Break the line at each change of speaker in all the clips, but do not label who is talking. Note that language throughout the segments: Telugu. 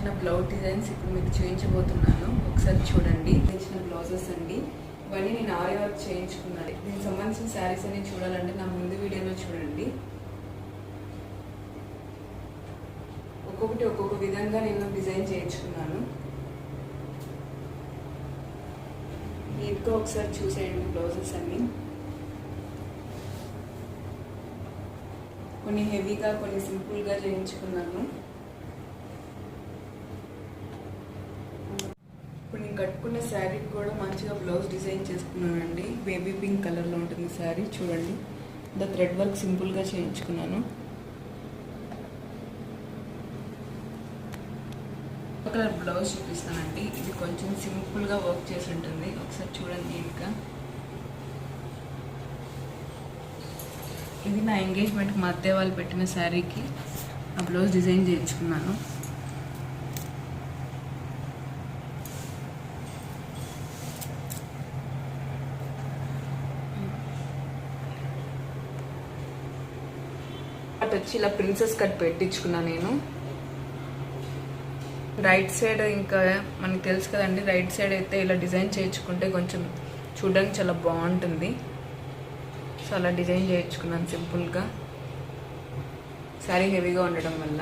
వర్క్ బ్లౌజ్ డిజైన్స్ ఇప్పుడు మీకు చేయించబోతున్నాను. ఒకసారి చూడండి. చేయించిన బ్లౌజెస్ అండి. ఇవన్నీ నేను ఆర్య వర్క్ చేయించుకున్నాను దీనికి సంబంధించిన శారీస్ అన్ని చూడాలంటే నా ముందు వీడియోలో చూడండి. ఒక్కొక్కటి ఒక్కొక్క విధంగా నేను డిజైన్ చేయించుకున్నాను. నీట్గా ఒకసారి చూసేయండి బ్లౌజెస్ అన్ని. కొన్ని హెవీగా కొన్ని సింపుల్గా చేయించుకున్నాను ఇప్పుడు నేను కట్టుకున్న శారీకి కూడా మంచిగా బ్లౌజ్ డిజైన్ చేసుకున్నానండి. బేబీ పింక్ కలర్లో ఉంటుంది శారీ. చూడండి. ద థ్రెడ్ వర్క్ సింపుల్గా చేయించుకున్నాను. ఒక కలర్ బ్లౌజ్ చూపిస్తానండి. ఇది కొంచెం సింపుల్గా వర్క్ చేసి ఉంటుంది ఒకసారి చూడండి ఇంకా. ఇది నా ఎంగేజ్మెంట్కి మా అత్తయ్య వాళ్ళు పెట్టిన శారీకి ఆ బ్లౌజ్ డిజైన్ చేయించుకున్నాను. కట్ వచ్చి ఇలా ప్రిన్సెస్ కట్ పెట్టించుకున్నా నేను. రైట్ సైడ్ ఇంకా మనకి తెలుసు కదండి రైట్ సైడ్ అయితే ఇలా డిజైన్ చేయించుకుంటే కొంచెం చూడడానికి చాలా బాగుంటుంది. సో అలా డిజైన్ చేయించుకున్నాను సింపుల్గా. శారీ హెవీగా ఉండడం వల్ల.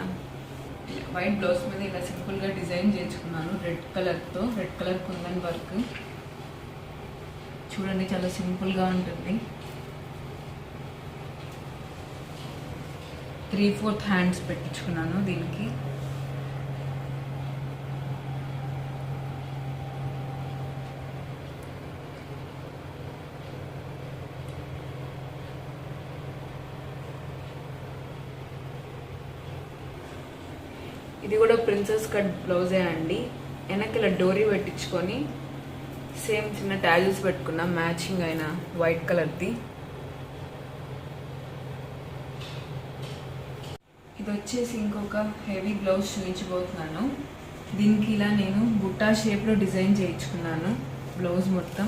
వైట్ బ్లౌజ్ మీద ఇలా సింపుల్గా డిజైన్ చేయించుకున్నాను రెడ్ కలర్తో రెడ్ కలర్ కుందన్ వర్క్. చూడండి చాలా సింపుల్గా ఉంటుంది. త్రీ ఫోర్త్ హ్యాండ్స్ పెట్టించుకున్నాను దీనికి. ఇది కూడా ప్రిన్సెస్ కట్ బ్లౌజే అండి. వెనక ఇలా డోరీ పెట్టించుకొని సేమ్ చిన్న ట్యాజెస్ పెట్టుకున్నా మ్యాచింగ్ అయిన వైట్ కలర్ది. ఇది వచ్చేసి ఇంకొక హెవీ బ్లౌజ్ చూపించబోతున్నాను దీనికి ఇలా నేను బుట్టా షేప్లో డిజైన్ చేయించుకున్నాను బ్లౌజ్ మొత్తం.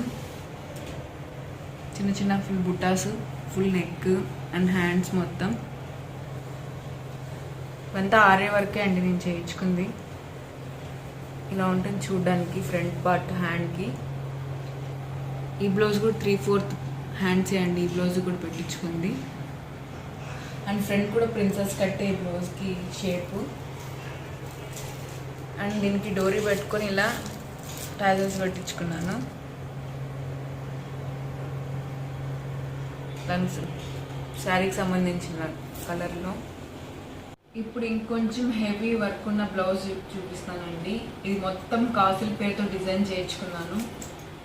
చిన్న చిన్న ఫుల్ బుట్టాస్ ఫుల్ నెక్ అండ్ హ్యాండ్స్ మొత్తం. ఇవంతా ఆరే వరకే అండి నేను చేయించుకుంది. ఇలా ఉంటుంది చూడడానికి ఫ్రంట్ పార్ట్ హ్యాండ్కి. ఈ బ్లౌజ్ కూడా త్రీ ఫోర్త్ హ్యాండ్సే అండి ఈ బ్లౌజ్ కూడా పెట్టించుకుంది. అండ్ ఫ్రంట్ కూడా ప్రిన్సెస్ కట్టే బ్లౌజ్కి షేపు. అండ్ దీనికి డోరీ పెట్టుకొని ఇలా టాజల్స్ పెట్టించుకున్నాను. దాని శారీకి సంబంధించిన కలర్లో. ఇప్పుడు ఇంకొంచెం హెవీ వర్క్ ఉన్న బ్లౌజ్ చూపిస్తానండి. ఇది మొత్తం కాసుల పేరుతో డిజైన్ చేయించుకున్నాను.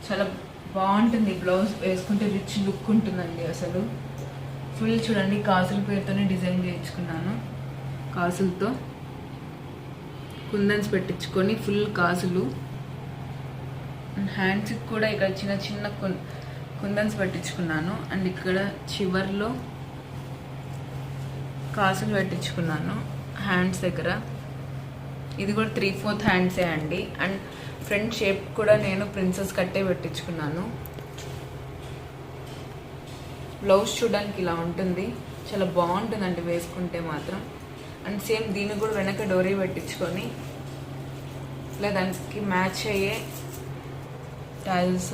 చాలా బాగుంటుంది బ్లౌజ్ వేసుకుంటే రిచ్ లుక్ ఉంటుందండి అసలు. ఫుల్ చూడండి కాసుల పేరుతోనే డిజైన్ చేయించుకున్నాను. కాసులతో కుందన్స్ పెట్టించుకొని ఫుల్ కాసులు. హ్యాండ్స్కి కూడా ఇక్కడ చిన్న చిన్న కుందన్స్ పెట్టించుకున్నాను. అండ్ ఇక్కడ చివర్లో కాసులు పెట్టించుకున్నాను హ్యాండ్స్ దగ్గర. ఇది కూడా త్రీ ఫోర్త్ హ్యాండ్సే అండి. అండ్ ఫ్రంట్ షేప్ కూడా నేను ప్రిన్సెస్ కట్టే పెట్టించుకున్నాను. బ్లౌజ్ చూడడానికి ఇలా ఉంటుంది. చాలా బాగుంటుందండి వేసుకుంటే మాత్రం. అండ్ సేమ్ దీన్ని కూడా వెనక డోరీ పెట్టించుకొని ఇలా దానికి మ్యాచ్ అయ్యే టైల్స్.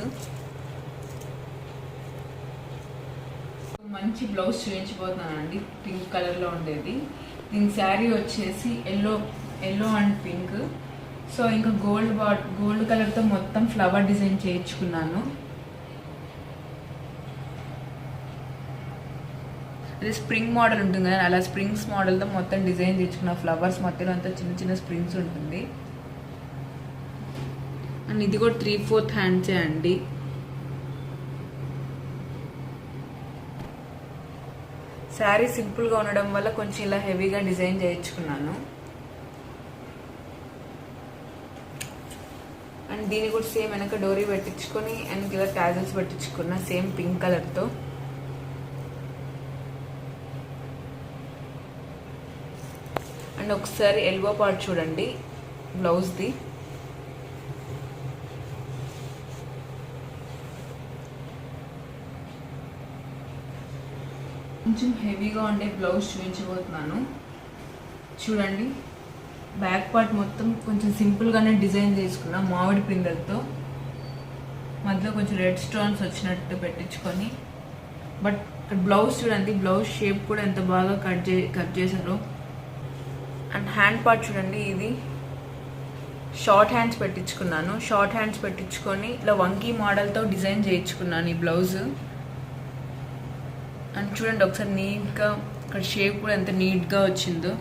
మంచి బ్లౌజ్ చూపించబోతున్నానండి. పింక్ కలర్లో ఉండేది. దీని శారీ వచ్చేసి yellow yellow and pink. So ఇంకా గోల్డ్ బా గోల్డ్ కలర్తో మొత్తం ఫ్లవర్ డిజైన్ చేయించుకున్నాను. అది స్ప్రింగ్ మోడల్ ఉంటుంది కదా. అలా స్ప్రింగ్స్ మోడల్తో మొత్తం డిజైన్ చేయించుకున్న ఫ్లవర్స్ మొత్తం అంతా చిన్న చిన్న స్ప్రింగ్స్ ఉంటుంది. అండ్ ఇది కూడా త్రీ ఫోర్త్ హ్యాండ్సే అండి. శారీ సింపుల్గా ఉండడం వల్ల కొంచెం ఇలా హెవీగా డిజైన్ చేయించుకున్నాను. అండ్ దీన్ని కూడా సేమ్ వెనక డోరీ పెట్టించుకొని వెనక ఇలా క్యాజల్స్ పెట్టించుకున్నా సేమ్ పింక్ కలర్తో అండ్ ఒకసారి ఎల్బో పార్ట్ చూడండి బ్లౌజ్ది. కొంచెం హెవీగా ఉండే బ్లౌజ్ చూపించబోతున్నాను. చూడండి బ్యాక్ పార్ట్ మొత్తం కొంచెం సింపుల్గానే డిజైన్ చేసుకున్నాను మామిడి పిందెలతో. మధ్యలో కొంచెం రెడ్ స్టోన్స్ వచ్చినట్టు పెట్టించుకొని. బట్ బ్లౌజ్ చూడండి బ్లౌజ్ షేప్ కూడా ఎంత బాగా కట్ చే కట్ చేశారో. అండ్ హ్యాండ్ పార్ట్ చూడండి ఇది షార్ట్ హ్యాండ్స్ పెట్టించుకున్నాను. షార్ట్ హ్యాండ్స్ పెట్టించుకొని ఇలా వంకీ మోడల్తో డిజైన్ చేయించుకున్నాను ఈ బ్లౌజ్. అండ్ చూడండి ఒకసారి నీట్గా ఇక్కడ షేప్ కూడా ఎంత నీట్గా వచ్చిందో.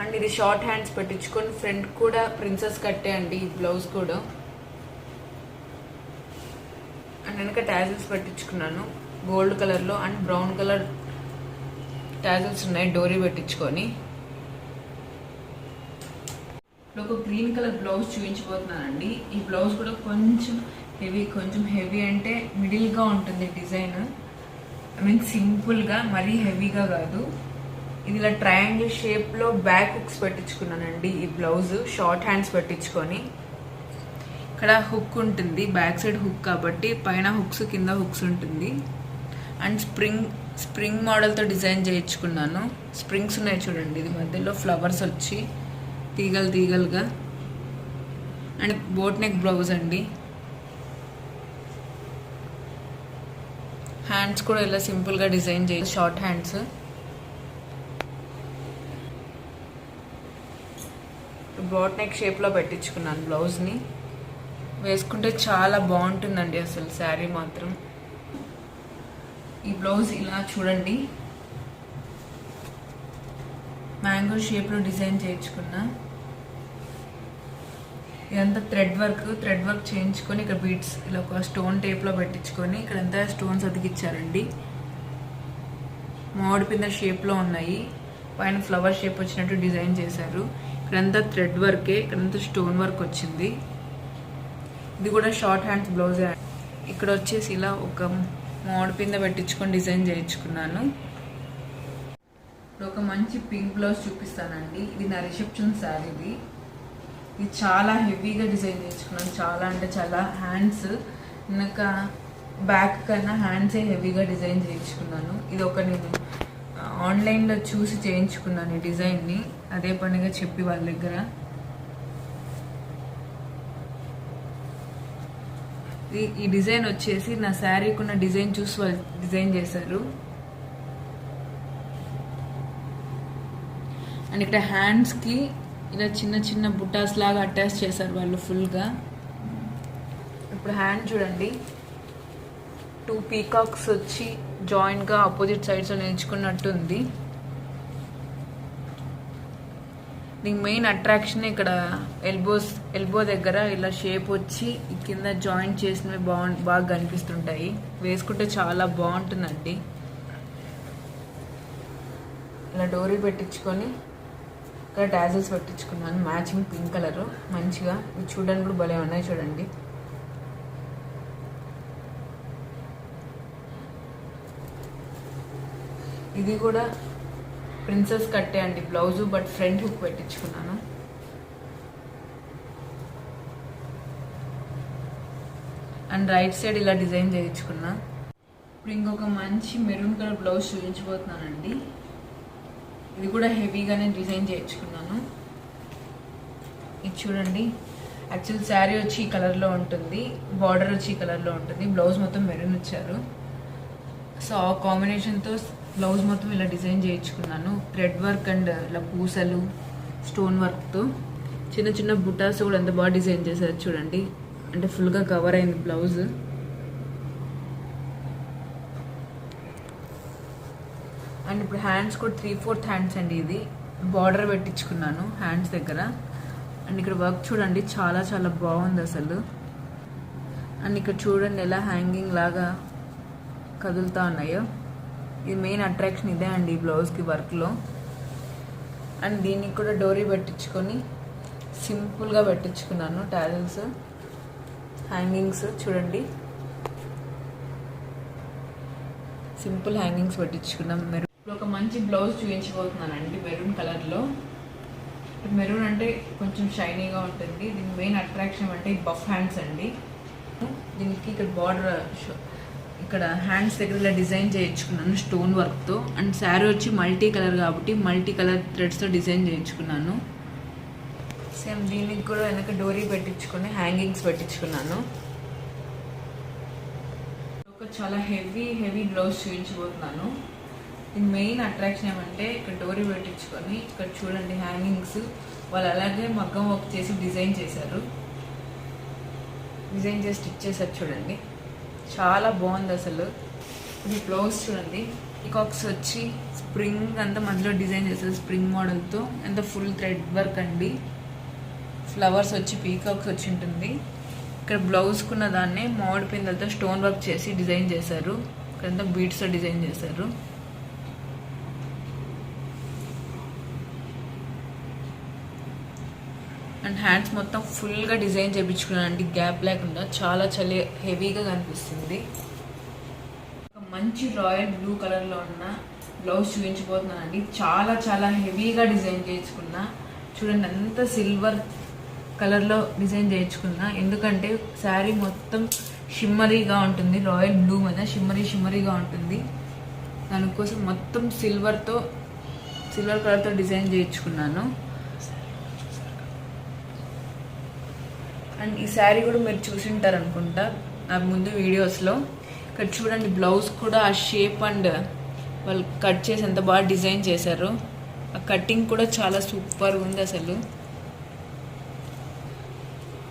అండ్ ఇది షార్ట్ హ్యాండ్స్ పెట్టించుకొని ఫ్రంట్ కూడా ప్రిన్సెస్ కట్టే అండి ఈ బ్లౌజ్ కూడా. అండ్ వెనక ట్యాజిల్స్ పెట్టించుకున్నాను గోల్డ్ కలర్లో అండ్ బ్రౌన్ కలర్ టాజిల్స్ ఉన్నాయి డోరీ పెట్టించుకొని. ఇప్పుడు ఒక గ్రీన్ కలర్ బ్లౌజ్ చూపించిపోతున్నానండి ఈ బ్లౌజ్ కూడా కొంచెం హెవీ కొంచెం హెవీ అంటే మిడిల్గా ఉంటుంది డిజైన్. ఐ మీన్ సింపుల్గా మరీ హెవీగా కాదు. ఇది ఇలా ట్రయాంగిల్ షేప్లో బ్యాక్ హుక్స్ పెట్టించుకున్నానండి ఈ బ్లౌజ్. షార్ట్ హ్యాండ్స్ పెట్టించుకొని. ఇక్కడ హుక్ ఉంటుంది బ్యాక్ సైడ్ హుక్ కాబట్టి పైన హుక్స్ కింద హుక్స్ ఉంటుంది. అండ్ స్ప్రింగ్ స్ప్రింగ్ మోడల్తో డిజైన్ చేయించుకున్నాను. స్ప్రింగ్స్ ఉన్నాయి చూడండి ఇది మధ్యలో ఫ్లవర్స్ వచ్చి తీగలు తీగలుగా. అండ్ బోట్ నెక్ బ్లౌజ్ అండి. హ్యాండ్స్ కూడా ఇలా సింపుల్గా డిజైన్ చేయ షార్ట్ హ్యాండ్స్. బోట్ నెక్ షేప్లో పెట్టించుకున్నాను బ్లౌజ్ని. వేసుకుంటే చాలా బాగుంటుందండి అసలు శారీ మాత్రం. ఈ బ్లౌజ్ ఇలా చూడండి. మ్యాంగో షేప్లో డిజైన్ చేయించుకున్నా. ఇదంతా థ్రెడ్ వర్క్ థ్రెడ్ వర్క్ చేయించుకొని ఇక్కడ బీట్స్ ఇలా ఒక స్టోన్ టేప్లో పెట్టించుకొని ఇక్కడ అంతా స్టోన్స్ అతికిచ్చారండి. మామిడి పింద షేప్లో ఉన్నాయి. పైన ఫ్లవర్ షేప్ వచ్చినట్టు డిజైన్ చేశారు. ఇక్కడంతా థ్రెడ్ వర్కే ఇక్కడంతా స్టోన్ వర్క్ వచ్చింది. ఇది కూడా షార్ట్ హ్యాండ్స్ బ్లౌజే ఇక్కడ వచ్చేసి ఇలా ఒక మామిడి పింద పెట్టించుకొని డిజైన్ చేయించుకున్నాను. ఇప్పుడు ఒక మంచి పింక్ బ్లౌజ్ చూపిస్తానండి. ఇది నా రిసెప్షన్ శారీది ఇది. చాలా హెవీగా డిజైన్ చేయించుకున్నాను. చాలా అంటే చాలా హ్యాండ్స్. ఇంకా బ్యాక్ కన్నా హ్యాండ్సే హెవీగా డిజైన్ చేయించుకున్నాను. ఇది ఒక నేను ఆన్లైన్లో చూసి చేయించుకున్నాను ఈ డిజైన్ని. అదే పనిగా చెప్పి వాళ్ళ దగ్గర. ఈ- ఈ డిజైన్ వచ్చేసి నా శారీకి ఉన్న డిజైన్ చూసి వాళ్ళు డిజైన్ చేశారు. అండ్ ఇక్కడ హ్యాండ్స్కి ఇలా చిన్న చిన్న బుట్టాస్ లాగా అటాచ్ చేశారు వాళ్ళు ఫుల్గా ఇప్పుడు హ్యాండ్ చూడండి. టూ పీకాక్స్ వచ్చి జాయింట్గా ఆపోజిట్ సైడ్స్లో నిల్చుకున్నట్టు ఉంది దీనికి మెయిన్ అట్రాక్షన్ ఇక్కడ ఎల్బోస్ ఎల్బో దగ్గర ఇలా షేప్ వచ్చి కింద జాయింట్ చేసినవి బాగు బాగా కనిపిస్తుంటాయి. వేసుకుంటే చాలా బాగుంటుందండి. ఇలా డోరీ పెట్టించుకొని ఇక్కడ టాజిల్స్ పెట్టించుకున్నాను. మ్యాచింగ్ పింక్ కలర్ మంచిగా. ఇవి చూడడానికి కూడా భలే ఉన్నాయి చూడండి. ఇది కూడా ప్రిన్సెస్ కట్టే అండి బ్లౌజు బట్ ఫ్రంట్ హుక్ పెట్టించుకున్నాను. అండ్ రైట్ సైడ్ ఇలా డిజైన్ చేయించుకున్నా. ఇప్పుడు ఇంకొక మంచి మెరూన్ కలర్ బ్లౌజ్ చూపించబోతున్నానండి ఇది కూడా హెవీగానే డిజైన్ చేయించుకున్నాను. ఇది చూడండి. యాక్చువల్ శారీ వచ్చి ఈ కలర్లో ఉంటుంది బార్డర్ వచ్చి ఈ కలర్లో ఉంటుంది. బ్లౌజ్ మొత్తం మెరూన్ ఇచ్చారు సో ఆ కాంబినేషన్తో బ్లౌజ్ మొత్తం ఇలా డిజైన్ చేయించుకున్నాను. థ్రెడ్ వర్క్ అండ్ ఇలా పూసలు స్టోన్ వర్క్తో. చిన్న చిన్న బుటాస్ కూడా ఎంత బాగా డిజైన్ చేశారు చూడండి. అంటే ఫుల్గా కవర్ అయింది బ్లౌజ్. అండ్ ఇప్పుడు హ్యాండ్స్ కూడా త్రీ ఫోర్త్ హ్యాండ్స్ అండి ఇది. బార్డర్ పెట్టించుకున్నాను హ్యాండ్స్ దగ్గర. అండ్ ఇక్కడ వర్క్ చూడండి చాలా చాలా బాగుంది అసలు. అండ్ ఇక్కడ చూడండి ఎలా హ్యాంగింగ్ లాగా కదులుతా ఉన్నాయో. ఇది మెయిన్ అట్రాక్షన్ ఇదే అండి ఈ బ్లౌజ్కి వర్క్లో అండ్ దీనికి కూడా డోరీ పెట్టించుకొని సింపుల్గా పెట్టించుకున్నాను టాజల్స్ హ్యాంగింగ్స్ చూడండి. సింపుల్ హ్యాంగింగ్స్ పెట్టించుకున్నాం. మెరూన్ ఇప్పుడు ఒక మంచి బ్లౌజ్ చూపించబోతున్నానండి మెరూన్ కలర్లో మెరూన్ అంటే కొంచెం షైనీగా ఉంటుంది. దీని మెయిన్ అట్రాక్షన్ అంటే బఫ్ హ్యాండ్స్ అండి. దీనికి ఇక్కడ బార్డర్ ఇక్కడ హ్యాండ్స్ దగ్గర ఇలా డిజైన్ చేయించుకున్నాను స్టోన్ వర్క్తో అండ్ శారీ వచ్చి మల్టీ కలర్ కాబట్టి మల్టీ కలర్ థ్రెడ్స్తో డిజైన్ చేయించుకున్నాను. సేమ్ దీనికి కూడా వెనక డోరీ పెట్టించుకొని హ్యాంగింగ్స్ పెట్టించుకున్నాను. ఒక చాలా హెవీ హెవీ బ్లౌజ్ చూపించబోతున్నాను దీని మెయిన్ అట్రాక్షన్ ఏమంటే ఇక్కడ డోరీ పెట్టించుకొని ఇక్కడ చూడండి హ్యాంగింగ్స్ వాళ్ళు అలాగే మగ్గం వర్క్ చేసి డిజైన్ చేశారు. డిజైన్ చేసి స్టిచ్ చేశారు చూడండి. చాలా బాగుంది అసలు. ఇది బ్లౌజ్ చూడండి. పీకాక్స్ వచ్చి స్ప్రింగ్ అంతా మధ్యలో డిజైన్ చేశారు స్ప్రింగ్ మోడల్తో ఎంత ఫుల్ థ్రెడ్ వర్క్ అండి. ఫ్లవర్స్ వచ్చి పీకాక్స్ వచ్చి ఉంటుంది. ఇక్కడ బ్లౌజ్కున్న దాన్ని మామిడి పిందలతో స్టోన్ వర్క్ చేసి డిజైన్ చేశారు. ఇక్కడంతా బీడ్స్తో డిజైన్ చేశారు. అండ్ హ్యాండ్స్ మొత్తం ఫుల్గా డిజైన్ చేయించుకున్నాను అండి గ్యాప్ లేకుండా చాలా చలి హెవీగా కనిపిస్తుంది. ఒక మంచి రాయల్ బ్లూ కలర్లో ఉన్న బ్లౌజ్ చూపించిపోతున్నానండి చాలా చాలా హెవీగా డిజైన్ చేయించుకున్నా. చూడండి అంత సిల్వర్ కలర్లో డిజైన్ చేయించుకున్నా. ఎందుకంటే శారీ మొత్తం షిమ్మరీగా ఉంటుంది. రాయల్ బ్లూ మీద షిమ్మరీ షిమ్మరీగా ఉంటుంది. దానికోసం మొత్తం సిల్వర్తో సిల్వర్ కలర్తో డిజైన్ చేయించుకున్నాను. అండ్ ఈ శారీ కూడా మీరు చూసింటారు అనుకుంటా నాకు ముందు వీడియోస్లో. ఇక్కడ చూడండి బ్లౌజ్ కూడా ఆ షేప్ అండ్ వాళ్ళు కట్ చేసి ఎంత బాగా డిజైన్ చేశారు. ఆ కటింగ్ కూడా చాలా సూపర్ ఉంది అసలు.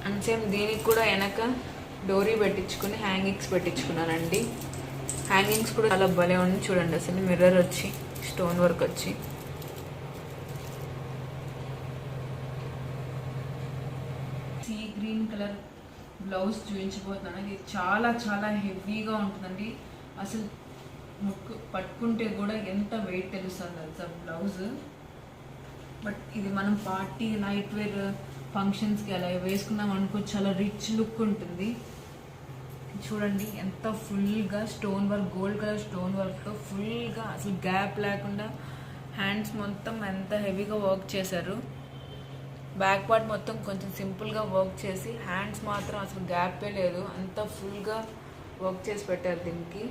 అండ్ సేమ్ దీనికి కూడా వెనక డోరీ పెట్టించుకుని హ్యాంగింగ్స్ పెట్టించుకున్నానండి. హ్యాంగింగ్స్ కూడా చాలా భలే ఉంది చూడండి అసలు. మిర్రర్ వచ్చి స్టోన్ వర్క్ వచ్చి సీ గ్రీన్ కలర్ బ్లౌజ్ చూపించబోతున్నాను ఇది చాలా చాలా హెవీగా ఉంటుందండి. అసలు ముక్కు పట్టుకుంటే కూడా ఎంత వెయిట్ తెలుస్తుంది అది బ్లౌజ్ బట్ ఇది మనం పార్టీ నైట్ వేర్ ఫంక్షన్స్కి అలా వేసుకున్నాం అనుకో చాలా రిచ్ లుక్ ఉంటుంది. చూడండి ఎంత ఫుల్గా stone work gold colour stone వర్క్తో ఫుల్గా అసలు గ్యాప్ లేకుండా హ్యాండ్స్ మొత్తం ఎంత హెవీగా వర్క్ చేశారు. బ్యాక్ పార్ట్ మొత్తం కొంచెం సింపుల్గా వర్క్ చేసి హ్యాండ్స్ మాత్రం అసలు గ్యాపే లేదు. అంత ఫుల్గా వర్క్ చేసి పెట్టారు దీనికి.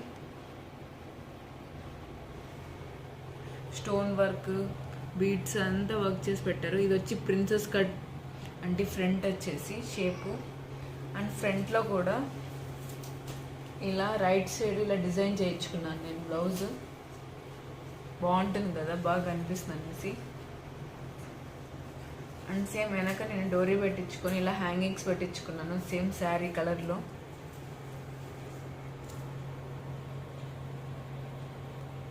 స్టోన్ వర్క్ బీడ్స్ అంతా వర్క్ చేసి పెట్టారు. ఇది వచ్చి ప్రిన్సెస్ కట్ అంటే ఫ్రంట్ వచ్చేసి షేపు. అండ్ ఫ్రంట్లో కూడా ఇలా రైట్ సైడ్ ఇలా డిజైన్ చేయించుకున్నాను నేను బ్లౌజ్. బాగుంటుంది కదా బాగా అనిపిస్తుంది అనేసి. అండ్ సేమ్ వెనక నేను డోరీ పెట్టించుకొని ఇలా హ్యాంగింగ్స్ పెట్టించుకున్నాను సేమ్ శారీ కలర్లో.